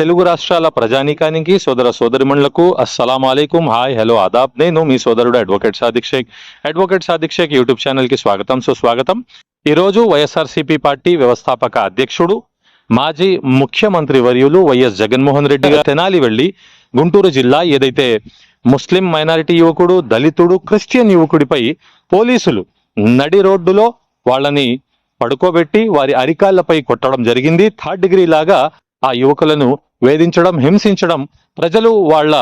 తెలుగు రాష్ట్రాల ప్రజానీకానికి సోదర సోదరిమణులకు అస్సలం అలైకుం హాయ్ హలో ఆదాబ్. నేను మీ సోదరుడు advocate Sadiq Sheikh. Advocate Sadiq Sheikh YouTube ఛానల్కి స్వాగతం. సుస్వాగతం. ఈరోజు వైఎస్ఆర్సీపీ పార్టీ వ్యవస్థాపక అధ్యక్షుడు మాజీ ముఖ్యమంత్రి వర్యులు వైఎస్ జగన్మోహన్ రెడ్డి గారు తెనాలి వెళ్ళి గుంటూరు జిల్లా ఏదైతే ముస్లిం మైనారిటీ యువకుడు దళితుడు క్రిస్టియన్ యువకుడిపై పోలీసులు నడి రోడ్డులో వాళ్ళని పడుకోబెట్టి వారి అరికాళ్ళపై కొట్టడం జరిగింది. థర్డ్ డిగ్రీ లాగా ఆ యువకులను వేధించడం హింసించడం ప్రజలు వాళ్ళ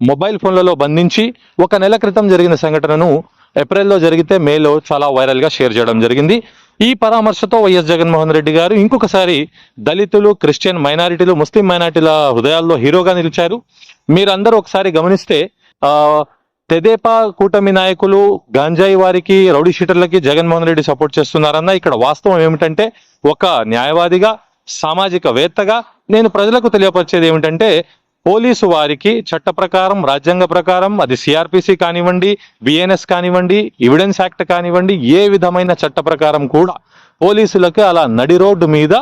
మొబైల్ ఫోన్లలో బంధించి ఒక నెల క్రితం జరిగిన సంఘటనను ఏప్రిల్లో జరిగితే మేలో చాలా వైరల్గా షేర్ చేయడం జరిగింది. ఈ పరామర్శతో వైఎస్ జగన్మోహన్ రెడ్డి గారు ఇంకొకసారి దళితులు క్రిస్టియన్ మైనారిటీలు ముస్లిం మైనారిటీల హృదయాల్లో హీరోగా నిలిచారు. మీరందరూ ఒకసారి గమనిస్తే తెదేపా కూటమి నాయకులు గాంజాయి వారికి రౌడీ షీటర్లకి జగన్మోహన్ రెడ్డి సపోర్ట్ చేస్తున్నారన్న ఇక్కడ వాస్తవం ఏమిటంటే ఒక న్యాయవాదిగా సామాజిక వేత్తగా నేను ప్రజలకు తెలియపరిచేది ఏమిటంటే పోలీసు వారికి చట్ట ప్రకారం రాజ్యాంగ ప్రకారం అది సిఆర్పిసి కానివ్వండి బిఎన్ఎస్ కానివ్వండి ఎవిడెన్స్ యాక్ట్ కానివ్వండి ఏ విధమైన చట్ట ప్రకారం కూడా పోలీసులకు అలా నడి రోడ్డు మీద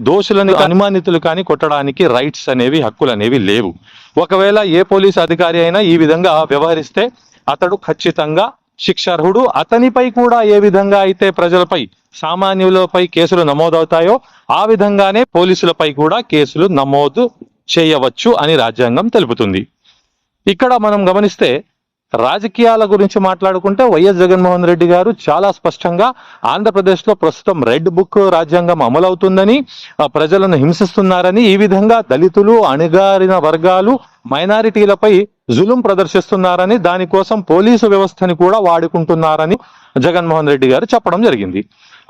దోషులను అనుమానితులు కానీ కొట్టడానికి రైట్స్ అనేవి హక్కులు అనేవి లేవు. ఒకవేళ ఏ పోలీసు అధికారి అయినా ఈ విధంగా వ్యవహరిస్తే అతడు ఖచ్చితంగా శిక్షార్హుడు. అతనిపై కూడా ఏ విధంగా అయితే ప్రజలపై సామాన్యులపై కేసులు నమోదవుతాయో ఆ విధంగానే పోలీసులపై కూడా కేసులు నమోదు చేయవచ్చు అని రాజ్యాంగం తెలుపుతుంది. ఇక్కడ మనం గమనిస్తే రాజకీయాల గురించి మాట్లాడుకుంటే వైఎస్ జగన్మోహన్ రెడ్డి గారు చాలా స్పష్టంగా ఆంధ్రప్రదేశ్లో ప్రస్తుతం రెడ్ బుక్ రాజ్యాంగం అమలవుతుందని ప్రజలను హింసిస్తున్నారని ఈ విధంగా దళితులు అణగారిన వర్గాలు మైనారిటీలపై జులుం ప్రదర్శిస్తున్నారని దానికోసం పోలీసు వ్యవస్థని కూడా వాడుకుంటున్నారని జగన్మోహన్ రెడ్డి గారు చెప్పడం జరిగింది.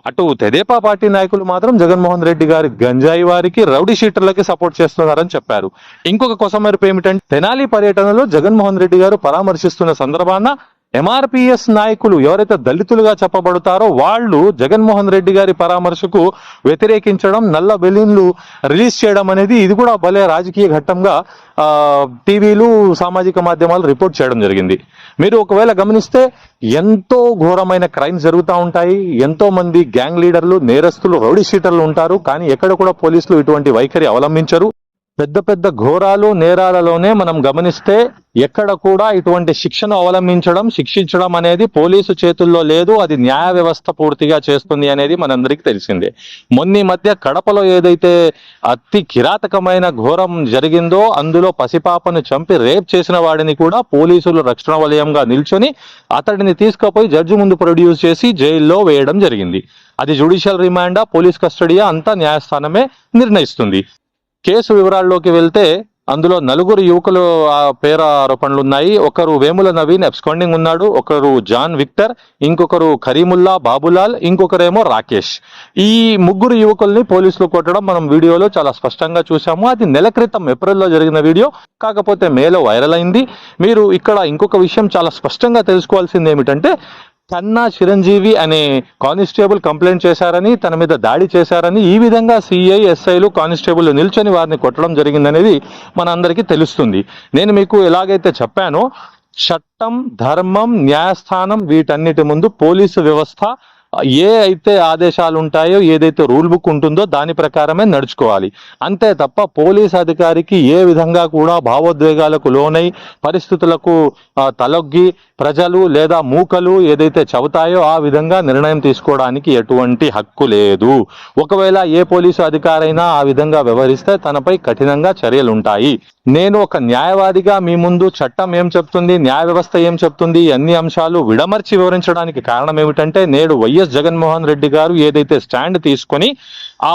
అటు తెదేపా పార్టీ నాయకులు మాత్రం జగన్మోహన్ రెడ్డి గారి గంజాయి వారికి రౌడీ షీటర్లకి సపోర్ట్ చేస్తున్నారని చెప్పారు. ఇంకొక కొసమెరుపు ఏమిటంటే తెనాలి పర్యటనలో జగన్మోహన్ రెడ్డి గారు పరామర్శిస్తున్న సందర్భాన ఎంఆర్పిఎస్ నాయకులు ఎవరైతే దళితులుగా చెప్పబడతారో వాళ్ళు జగన్మోహన్ రెడ్డి గారి పరామర్శకు వ్యతిరేకించడం నల్ల బెలూన్లు రిలీజ్ చేయడం అనేది ఇది కూడా భలే రాజకీయ ఘట్టంగా టీవీలు సామాజిక మాధ్యమాలు రిపోర్ట్ చేయడం జరిగింది. మీరు ఒకవేళ గమనిస్తే ఎంతో ఘోరమైన క్రైమ్స్ జరుగుతూ ఉంటాయి. ఎంతో మంది గ్యాంగ్ లీడర్లు నేరస్తులు రౌడీ షీటర్లు ఉంటారు. కానీ ఎక్కడ కూడా పోలీసులు ఇటువంటి వైఖరి అవలంబించరు. పెద్ద పెద్ద ఘోరాలు నేరాలలోనే మనం గమనిస్తే ఎక్కడ కూడా ఇటువంటి శిక్షను అవలంబించడం శిక్షించడం అనేది పోలీసు చేతుల్లో లేదు అది న్యాయ వ్యవస్థ పూర్తిగా చేస్తుంది అనేది మనందరికీ తెలిసిందే. మొన్న మధ్య కడపలో ఏదైతే అతి కిరాతకమైన ఘోరం జరిగిందో అందులో పసిపాపను చంపి రేప్ చేసిన వాడిని కూడా పోలీసులు రక్షణ వలయంగా నిల్చొని అతడిని తీసుకుపోయి జడ్జి ముందు ప్రొడ్యూస్ చేసి జైల్లో వేయడం జరిగింది. అది జుడిషియల్ రిమాండా పోలీస్ కస్టడీయా? అంతా న్యాయస్థానమే నిర్ణయిస్తుంది. కేసు వివరాల్లోకి వెళ్తే అందులో నలుగురు యువకులు పేర ఆరోపణలు ఉన్నాయి ఒకరు వేముల నవీన్ ఎబ్స్కాండింగ్ ఉన్నాడు. ఒకరు జాన్ విక్టర్ ఇంకొకరు కరీముల్లా బాబులాల్ ఇంకొకరేమో రాకేష్. ఈ ముగ్గురు యువకుల్ని పోలీసులు కొట్టడం మనం వీడియోలో చాలా స్పష్టంగా చూసాము అది నెల క్రితం ఏప్రిల్లో జరిగిన వీడియో. కాకపోతే మేలో వైరల్ అయింది. మీరు ఇక్కడ ఇంకొక విషయం చాలా స్పష్టంగా తెలుసుకోవాల్సింది ఏమిటంటే కన్నా చిరంజీవి అనే కానిస్టేబుల్ కంప్లైంట్ చేశారని తన మీద దాడి చేశారని ఈ విధంగా సిఐ ఎస్ఐలు కానిస్టేబుల్ నిల్చొని వారిని కొట్టడం జరిగిందనేది మనందరికీ తెలుస్తుంది. నేను మీకు ఎలాగైతే చెప్పానో చట్టం ధర్మం న్యాయస్థానం వీటన్నిటి ముందు పోలీసు వ్యవస్థ ఏ అయితే ఆదేశాలు ఉంటాయో ఏదైతే రూల్ బుక్ ఉంటుందో దాని ప్రకారమే నడుచుకోవాలి. అంతే తప్ప పోలీస్ అధికారికి ఏ విధంగా కూడా భావోద్వేగాలకు లోనై పరిస్థితులకు తలొగ్గి ప్రజలు లేదా మూకలు ఏదైతే చెబుతాయో ఆ విధంగా నిర్ణయం తీసుకోవడానికి ఎటువంటి హక్కు లేదు. ఒకవేళ ఏ పోలీసు అధికారైనా ఆ విధంగా వ్యవహరిస్తే తనపై కఠినంగా చర్యలు ఉంటాయి నేను ఒక న్యాయవాదిగా మీ ముందు చట్టం ఏం చెప్తుంది న్యాయ వ్యవస్థ ఏం చెప్తుంది అన్ని అంశాలు విడమర్చి వివరించడానికి కారణం ఏమిటంటే నేడు వైఎస్ జగన్మోహన్ రెడ్డి గారు ఏదైతే స్టాండ్ తీసుకొని ఆ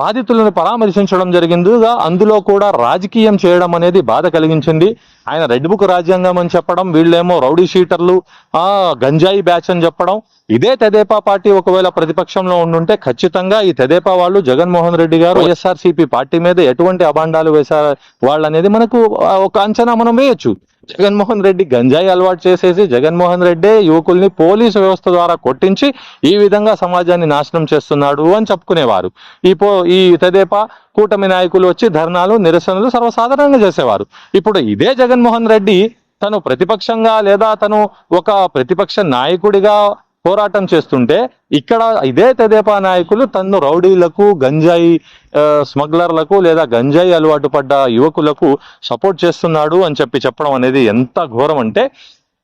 బాధితులను పరామర్శించడం జరిగిందో అందులో కూడా రాజకీయం చేయడం అనేది బాధ కలిగించింది. ఆయన రెడ్ బుక్ రాజ్యాంగం అని చెప్పడం వీళ్ళేమో రౌడీ షీటర్లు ఆ గంజాయి బ్యాచ్ అని చెప్పడం. ఇదే తెదేపా పార్టీ ఒకవేళ ప్రతిపక్షంలో ఉండుంటే ఖచ్చితంగా ఈ తెదేపా వాళ్ళు జగన్మోహన్ రెడ్డి గారు వైఎస్ఆర్సీపీ పార్టీ మీద ఎటువంటి అభాండాలు వేశారు? వాళ్ళనేది మనకు ఒక అంచనా మనం వేయొచ్చు. జగన్మోహన్ రెడ్డి గంజాయి అలవాటు చేసేసి జగన్మోహన్ రెడ్డి యువకుల్ని పోలీసు వ్యవస్థ ద్వారా కొట్టించి ఈ విధంగా సమాజాన్ని నాశనం చేస్తున్నాడు అని చెప్పుకునేవారు. ఈ పో ఈ తెదేపా కూటమి నాయకులు వచ్చి ధర్నాలు నిరసనలు సర్వసాధారణంగా చేసేవారు. ఇప్పుడు ఇదే జగన్మోహన్ రెడ్డి తను ప్రతిపక్షంగా లేదా తను ఒక ప్రతిపక్ష నాయకుడిగా పోరాటం చేస్తుంటే ఇక్కడ ఇదే తెదేపా నాయకులు తన్ను రౌడీలకు గంజాయి స్మగ్లర్లకు లేదా గంజాయి అలవాటు పడ్డ యువకులకు సపోర్ట్ చేస్తున్నాడు అని చెప్పి చెప్పడం అనేది ఎంత ఘోరం అంటే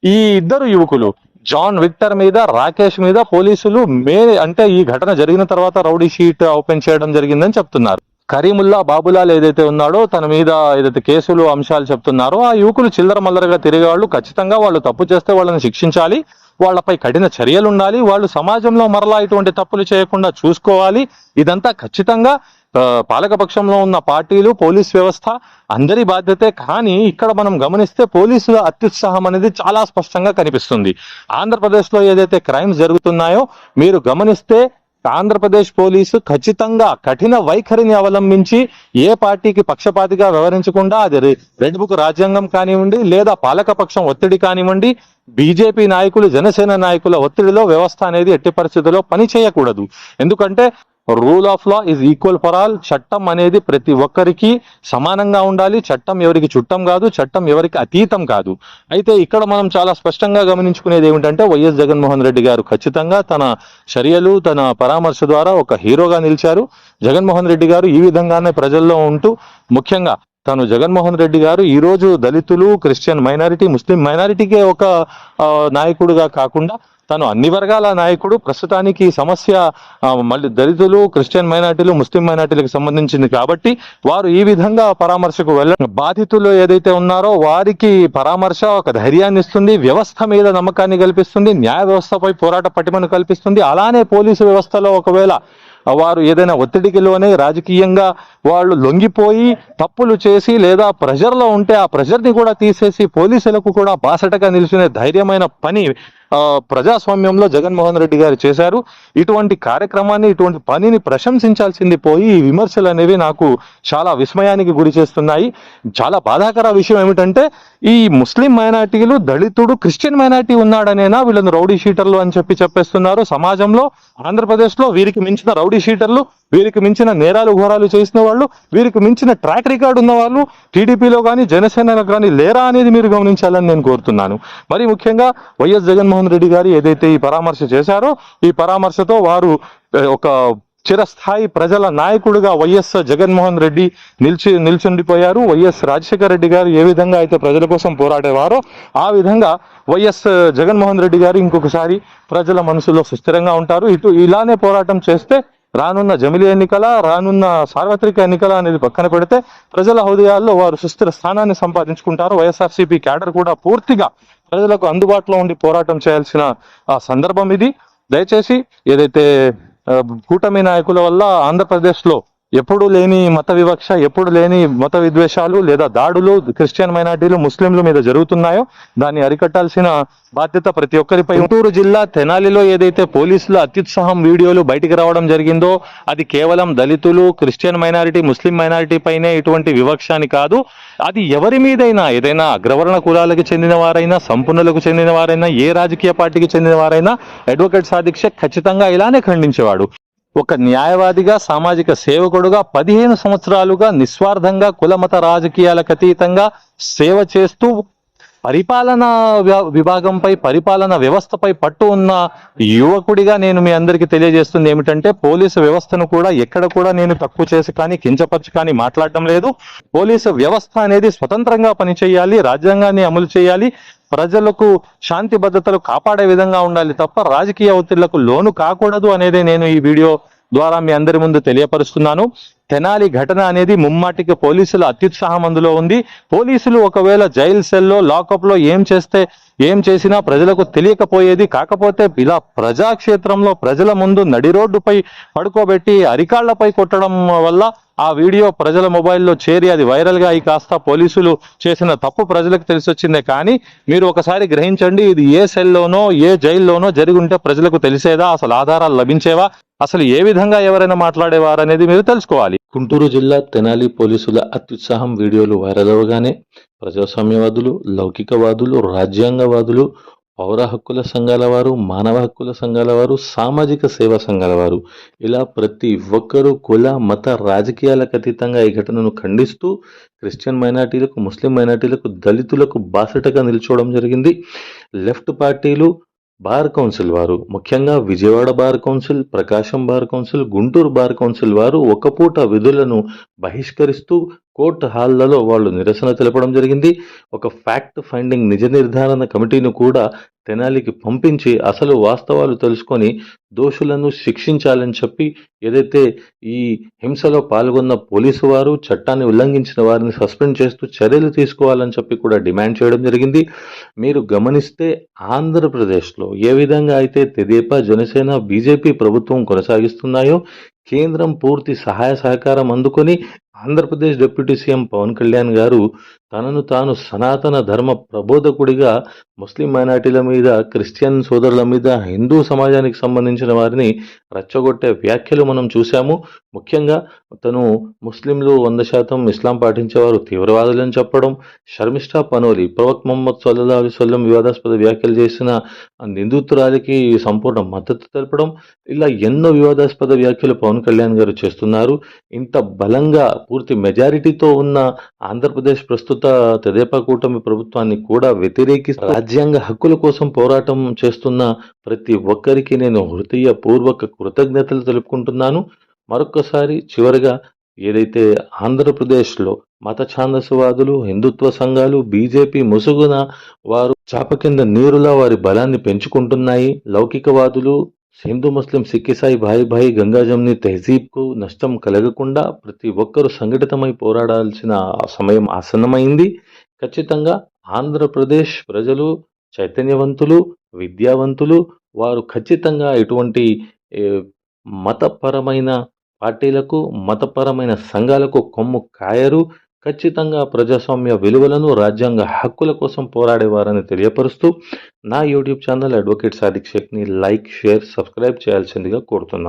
ఈ ఇద్దరు యువకులు జాన్ విక్టర్ మీద రాకేష్ మీద పోలీసులు మే అంటే ఈ ఘటన జరిగిన తర్వాత రౌడీ షీట్ ఓపెన్ చేయడం జరిగిందని చెప్తున్నారు. కరీముల్లా బాబులాల్ ఏదైతే ఉన్నాడో తన మీద ఏదైతే కేసులు అంశాలు చెప్తున్నారో ఆ యువకులు చిల్లర మల్లరగా తిరిగే వాళ్ళు ఖచ్చితంగా వాళ్ళు తప్పు చేస్తే వాళ్ళని శిక్షించాలి. వాళ్ళపై కఠిన చర్యలు ఉండాలి వాళ్ళు సమాజంలో మరలా ఇటువంటి తప్పులు చేయకుండా చూసుకోవాలి. ఇదంతా ఖచ్చితంగా పాలకపక్షంలో ఉన్న పార్టీలు పోలీస్ వ్యవస్థ అందరి బాధ్యతే. కానీ ఇక్కడ మనం గమనిస్తే పోలీసుల అత్యుత్సాహం అనేది చాలా స్పష్టంగా కనిపిస్తుంది. ఆంధ్రప్రదేశ్లో ఏదైతే క్రైమ్స్ జరుగుతున్నాయో మీరు గమనిస్తే ఆంధ్రప్రదేశ్ పోలీసు ఖచ్చితంగా కఠిన వైఖరిని అవలంబించి ఏ పార్టీకి పక్షపాతిగా వ్యవహరించకుండా అది రె- రెడ్ బుక్ రాజ్యాంగం కానివ్వండి లేదా పాలకపక్షం ఒత్తిడి కానివ్వండి బీజేపీ నాయకులు జనసేన నాయకుల ఒత్తిడిలో వ్యవస్థ అనేది ఎట్టి పరిస్థితుల్లో పని చేయకూడదు. ఎందుకంటే rule of law is equal for all చట్టం అనేది ప్రతి ఒక్కరికి సమానంగా ఉండాలి. చట్టం ఎవరికి చుట్టం కాదు చట్టం ఎవరికి అతీతం కాదు. అయితే ఇక్కడ మనం చాలా స్పష్టంగా గమనించుకునేది ఏమిటంటే వైఎస్ జగన్మోహన్ రెడ్డి గారు ఖచ్చితంగా తన చర్యలు తన పరామర్శ ద్వారా ఒక హీరోగా నిలిచారు. జగన్మోహన్ రెడ్డి గారు ఈ విధంగానే ప్రజల్లో ఉంటూ ముఖ్యంగా తను జగన్మోహన్ రెడ్డి గారు ఈరోజు దళితులు క్రిస్టియన్ మైనారిటీ ముస్లిం మైనారిటీకే ఒక నాయకుడుగా కాకుండా తను అన్ని వర్గాల నాయకుడు. ప్రస్తుతానికి సమస్య మళ్ళీ దళితులు క్రిస్టియన్ మైనార్టీలు ముస్లిం మైనార్టీలకు సంబంధించింది కాబట్టి వారు ఈ విధంగా పరామర్శకు వెళ్ళ బాధితులు ఏదైతే ఉన్నారో వారికి పరామర్శ ఒక ధైర్యాన్ని ఇస్తుంది వ్యవస్థ మీద నమ్మకాన్ని కల్పిస్తుంది న్యాయ వ్యవస్థపై పోరాట పటిమను కల్పిస్తుంది. అలానే పోలీసు వ్యవస్థలో ఒకవేళ వారు ఏదైనా ఒత్తిడికి లోనే రాజకీయంగా వాళ్ళు లొంగిపోయి తప్పులు చేసి లేదా ప్రెషర్లో ఉంటే ఆ ప్రెషర్ని కూడా తీసేసి పోలీసులకు కూడా బాసటగా నిలిచిన ధైర్యమైన పని ప్రజాస్వామ్యంలో జగన్మోహన్ రెడ్డి గారు చేశారు. ఇటువంటి కార్యక్రమాన్ని ఇటువంటి పనిని ప్రశంసించాల్సింది పోయి ఈ విమర్శలు అనేవి నాకు చాలా విస్మయానికి గురి చేస్తున్నాయి. చాలా బాధాకర విషయం ఏమిటంటే ఈ ముస్లిం మైనార్టీలు దళితుడు క్రిస్టియన్ మైనార్టీ ఉన్నాడనేనా వీళ్ళని రౌడీ షీటర్లు అని చెప్పి చెప్పేస్తున్నారు. సమాజంలో ఆంధ్రప్రదేశ్లో వీరికి మించిన రౌడీ షీటర్లు వీరికి మించిన నేరాలు ఘోరాలు చేసిన వాళ్ళు వీరికి మించిన ట్రాక్ రికార్డు ఉన్న వాళ్ళు టీడీపీలో కానీ జనసేనలో కానీ లేరా అనేది మీరు గమనించాలని నేను కోరుతున్నాను. మరి ముఖ్యంగా వైఎస్ జగన్మోహన్ రెడ్డి గారు ఏదైతే ఈ పరామర్శ చేశారో ఈ పరామర్శతో వారు ఒక చిరస్థాయి ప్రజల నాయకుడిగా వైఎస్ జగన్మోహన్ రెడ్డి నిలిచి నిల్చుండిపోయారు. వైఎస్ రాజశేఖర రెడ్డి గారు ఏ విధంగా అయితే ప్రజల కోసం పోరాడేవారో ఆ విధంగా వైఎస్ జగన్మోహన్ రెడ్డి గారు ఇంకొకసారి ప్రజల మనసులో సుస్థిరంగా ఉంటారు. ఇటు ఇలానే పోరాటం చేస్తే రానున్న జమిలి ఎన్నికల రానున్న సార్వత్రిక ఎన్నికల అనేది పక్కన పెడితే ప్రజల హృదయాల్లో వారు సుస్థిర స్థానాన్ని సంపాదించుకుంటారు. వైఎస్ఆర్సీపీ క్యాడర్ కూడా పూర్తిగా ప్రజలకు అందుబాటులో ఉండి పోరాటం చేయాల్సిన ఆ సందర్భం ఇది. దయచేసి ఏదైతే కూటమి నాయకుల వల్ల ఆంధ్రప్రదేశ్లో ఎప్పుడు లేని మత వివక్ష ఎప్పుడు లేని మత విద్వేషాలు లేదా దాడులు క్రిస్టియన్ మైనార్టీలు ముస్లింల మీద జరుగుతున్నాయో దాన్ని అరికట్టాల్సిన బాధ్యత ప్రతి ఒక్కరిపై గుంటూరు జిల్లా తెనాలిలో ఏదైతే పోలీసుల అత్యుత్సాహం వీడియోలు బయటికి రావడం జరిగిందో అది కేవలం దళితులు క్రిస్టియన్ మైనారిటీ ముస్లిం మైనారిటీ పైనే ఇటువంటి వివక్ష అని కాదు. అది ఎవరి మీదైనా ఏదైనా అగ్రవర్ణ కులాలకు చెందిన వారైనా సంపన్నులకు చెందిన వారైనా ఏ రాజకీయ పార్టీకి చెందిన వారైనా అడ్వకేట్ సాధిక్ష ఖచ్చితంగా ఇలానే ఖండించేవాడు. ఒక న్యాయవాదిగా సామాజిక సేవకుడుగా పదిహేను సంవత్సరాలుగా నిస్వార్థంగా కులమత రాజకీయాలకు అతీతంగా సేవ చేస్తూ పరిపాలనా విభాగంపై పరిపాలన వ్యవస్థపై పట్టు ఉన్న యువకుడిగా నేను మీ అందరికీ తెలియజేస్తుంది ఏమిటంటే పోలీసు వ్యవస్థను కూడా ఎక్కడ కూడా నేను తక్కువ చేసి కానీ కించపరచి కానీ మాట్లాడటం లేదు. పోలీసు వ్యవస్థ అనేది స్వతంత్రంగా పనిచేయాలి రాజ్యాంగాన్ని అమలు చేయాలి. ప్రజలకు శాంతి భద్రతలు కాపాడే విధంగా ఉండాలి తప్ప రాజకీయ ఒత్తిళ్ళకు లోను కాకూడదు అనేది నేను ఈ వీడియో ద్వారా మీ అందరి ముందు తెలియపరుస్తున్నాను. తెనాలి ఘటన అనేది ముమ్మాటికి పోలీసుల అత్యుత్సాహం అందులో ఉంది. పోలీసులు ఒకవేళ జైల్ సెల్లో లాకప్లో ఏం చేస్తే ఏం చేసినా ప్రజలకు తెలియకపోయేది కాకపోతే ఇలా ప్రజాక్షేత్రంలో ప్రజల ముందు నడి రోడ్డుపై పడుకోబెట్టి అరికాళ్ళపై కొట్టడం వల్ల ఆ వీడియో ప్రజల మొబైల్లో చేరి అది వైరల్గా అయి కాస్త పోలీసులు చేసిన తప్పు ప్రజలకు తెలిసి వచ్చిందే కానీ మీరు ఒకసారి గ్రహించండి ఇది ఏ సెల్లోనో ఏ జైల్లోనో జరిగి ఉంటే ప్రజలకు తెలిసేదా? అసలు ఆధారాలు లభించేవా? అసలు ఏ విధంగా ఎవరైనా మాట్లాడేవారు అనేది మీరు తెలుసుకోవాలి. గుంటూరు జిల్లా తెనాలి పోలీసుల అత్యుత్సాహం వీడియోలు వైరల్ అవగానే ప్రజాస్వామ్యవాదులు లౌకికవాదులు రాజ్యాంగవాదులు పౌర హక్కుల సంఘాల వారు మానవ హక్కుల సంఘాల వారు సామాజిక సేవా సంఘాల వారు ఇలా ప్రతి ఒక్కరూ కుల మత రాజకీయాలకు అతీతంగా ఈ ఘటనను ఖండిస్తూ క్రిస్టియన్ మైనార్టీలకు ముస్లిం మైనార్టీలకు దళితులకు బాసటగా నిల్చోవడం జరిగింది. లెఫ్ట్ పార్టీలు బార్ కౌన్సిల్ వారు ముఖ్యంగా Vijayawada bar council Prakasam bar council Guntur bar council వారు ఒక పూట విధులను బహిష్కరిస్తూ కోర్టు హాల్లలో వాళ్ళు నిరసన తెలపడం జరిగింది. ఒక ఫ్యాక్ట్ ఫైండింగ్ నిజ నిర్ధారణ కమిటీని కూడా తెనాలికి పంపించి అసలు వాస్తవాలు తెలుసుకొని దోషులను శిక్షించాలని చెప్పి ఏదైతే ఈ హింసలో పాల్గొన్న పోలీసు వారు చట్టాన్ని ఉల్లంఘించిన వారిని సస్పెండ్ చేస్తూ చర్యలు తీసుకోవాలని చెప్పి కూడా డిమాండ్ చేయడం జరిగింది. మీరు గమనిస్తే ఆంధ్రప్రదేశ్లో ఏ విధంగా అయితే తెదేపా జనసేన బీజేపీ ప్రభుత్వం కొనసాగిస్తున్నాయో కేంద్రం పూర్తి సహాయ సహకారం అందుకొని ఆంధ్రప్రదేశ్ డిప్యూటీ సీఎం పవన్ కళ్యాణ్ గారు తనను తాను సనాతన ధర్మ ప్రబోధకుడిగా ముస్లిం మైనార్టీల మీద క్రిస్టియన్ సోదరుల మీద హిందూ సమాజానికి సంబంధించిన వారిని రెచ్చగొట్టే వ్యాఖ్యలు మనం చూశాము. ముఖ్యంగా తను ముస్లింలు వంద శాతం ఇస్లాం పాటించేవారు తీవ్రవాదులని చెప్పడం షర్మిష్ఠా పనోలి ప్రవక్ మొహమ్మద్ సల్లా అలిస్వల్లం వివాదాస్పద వ్యాఖ్యలు చేసిన నిందితురాలికి సంపూర్ణ మద్దతు తెలపడం ఇలా ఎన్నో వివాదాస్పద వ్యాఖ్యలు పవన్ కళ్యాణ్ గారు చేస్తున్నారు. ఇంత బలంగా పూర్తి మెజారిటీతో ఉన్న ఆంధ్రప్రదేశ్ ప్రస్తుత తెదేపా కూటమి ప్రభుత్వాన్ని కూడా వ్యతిరేకిస్తూ రాజ్యాంగ హక్కుల కోసం పోరాటం చేస్తున్న ప్రతి ఒక్కరికి నేను హృదయ పూర్వక కృతజ్ఞతలు తెలుపుకుంటున్నాను. మరొకసారి చివరిగా ఏదైతే ఆంధ్రప్రదేశ్లో మత ఛాందసవాదులు హిందుత్వ సంఘాలు బీజేపీ ముసుగున వారు చాప కింద నీరులా వారి బలాన్ని పెంచుకుంటున్నాయి. లౌకికవాదులు హిందూ ముస్లిం సిక్కిసాయి భాయి భాయి గంగాజంని తెహజీబ్కు నష్టం కలగకుండా ప్రతి ఒక్కరూ సంఘటితమై పోరాడాల్సిన సమయం ఆసన్నమైంది. ఖచ్చితంగా ఆంధ్రప్రదేశ్ ప్రజలు చైతన్యవంతులు విద్యావంతులు వారు ఖచ్చితంగా ఎటువంటి మతపరమైన పార్టీలకు మతపరమైన సంఘాలకు కొమ్ము కాయరు. ఖచ్చితంగా ప్రజాస్వామ్య విలువలను రాజ్యాంగ హక్కుల కోసం పోరాడేవారని తెలియపరుస్తూ నా యూట్యూబ్ ఛానల్ అడ్వకేట్ సాదిక్ షేక్ని లైక్ షేర్ సబ్స్క్రైబ్ చేయాల్సిందిగా కోరుతున్నాను.